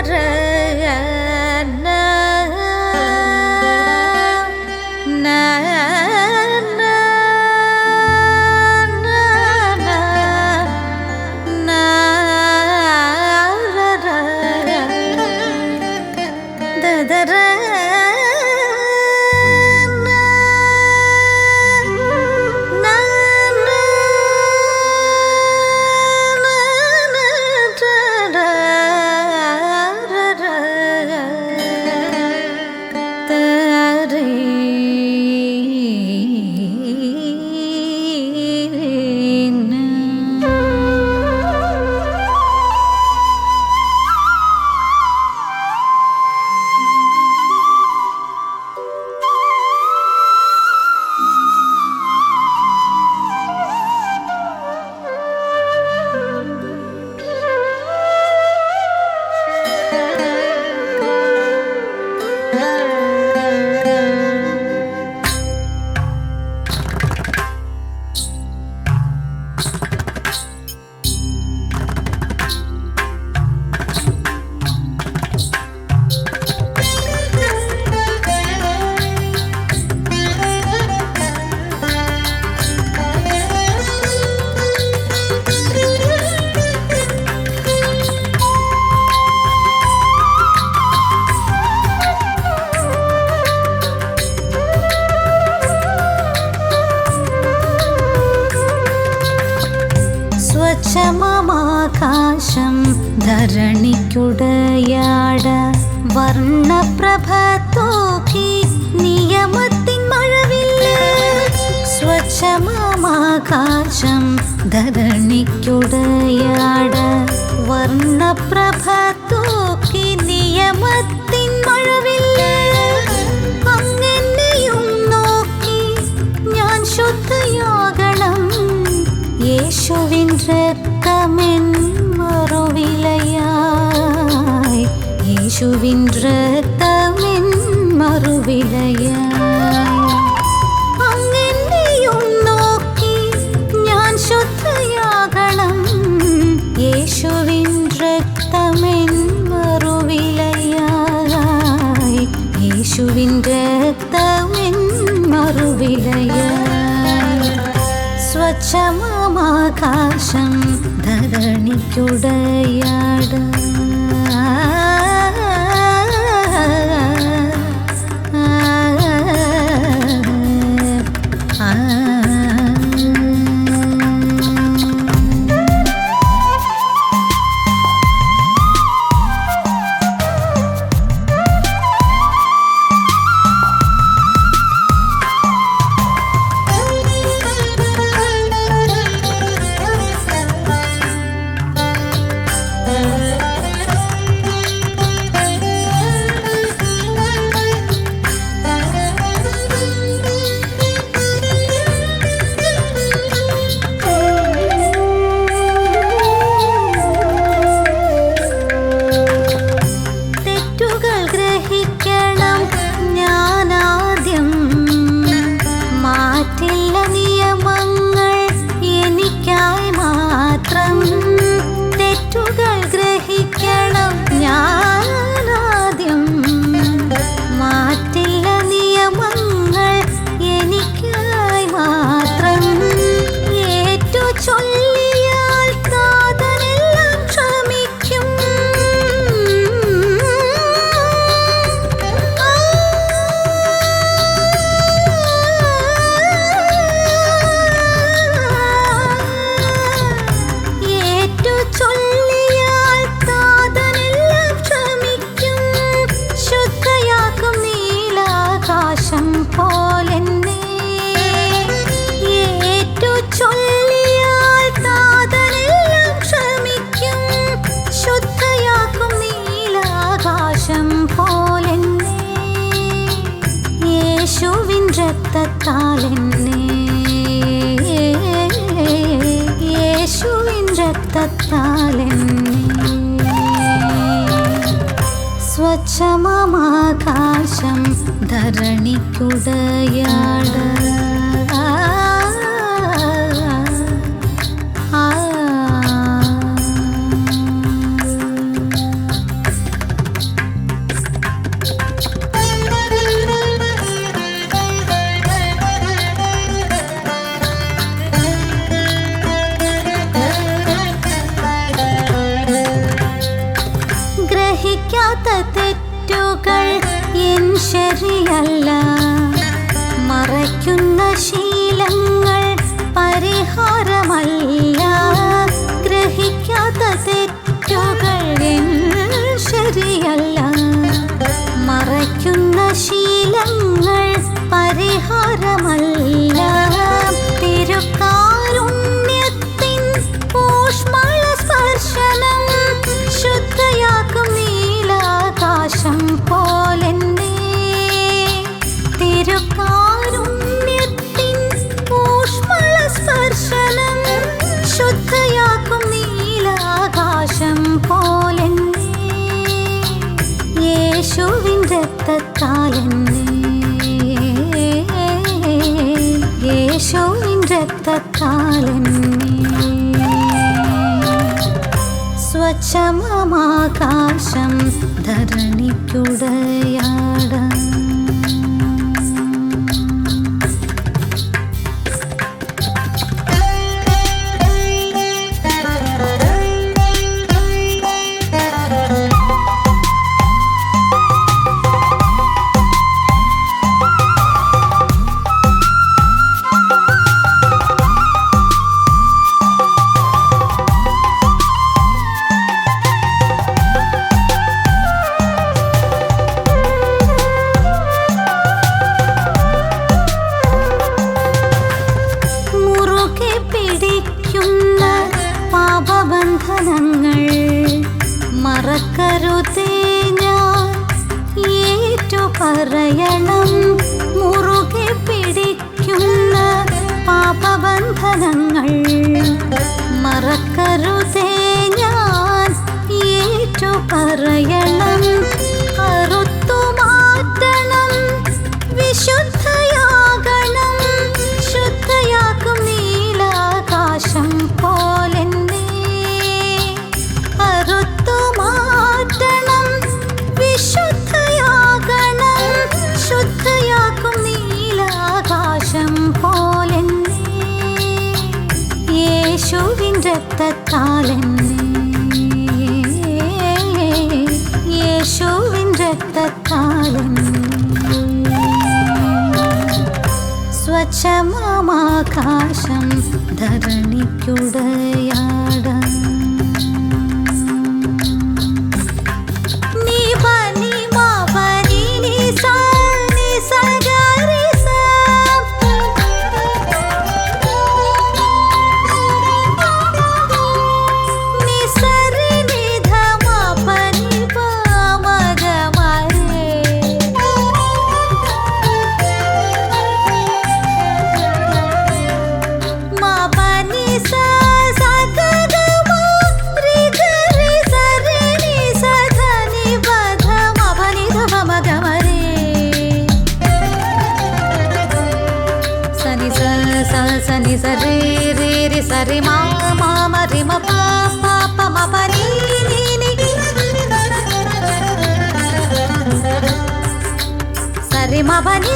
வர സ്വച്ഛമാകാശം ധരണിക്കുടയാട വർണപ്രഭ തൂക്കി നിയമത്തിൻ മഴവില്ല്. സ്വച്ഛമമാകാശം ധരണിക്കുടയാട വർണപ്രഭ തൂക്കി നിയമത്തിൻ യേശുവിൻ രക്തമെൻ மறுவிலையாய் യേശുവിൻ രക്തമെൻ மறுவிலையாய் അങ്ങെന്നെയും നോക്കി ഞാൻ ശുദ്ധയാകണം. യേശുവിൻ രക്തമെൻ മറുവിലയായി. യേശുവിൻ രക്തമെൻ മറുവിലയായി. സ്വച്ഛമാകാശം ധരണിക്കുടയാട. സ്വച്ഛമാകാശം ധരണിക്കുടയാട. അല്ല മറയ്ക്കുന്ന ശീലങ്ങൾ പരിഹാരമല്ല. രക്തത്താലെന്നെ. യേശോവിൻ രക്തത്താലെന്നെ. സ്വച്ഛമാകാശം ധരണിക്കുടേ പാപബന്ധനങ്ങൾ മറക്കരുതേ ഞാൻ. ഏറ്റു പറയണം മുറുകെ പിടിക്കുന്ന പാപബന്ധനങ്ങൾ മറക്കരുതേ രക്തത്താലെന്നെ യേശുവിൻ രക്തത്താലെന്നെ സ്വച്ഛമാകാശം ധരണിക്കുടയാടം. భవని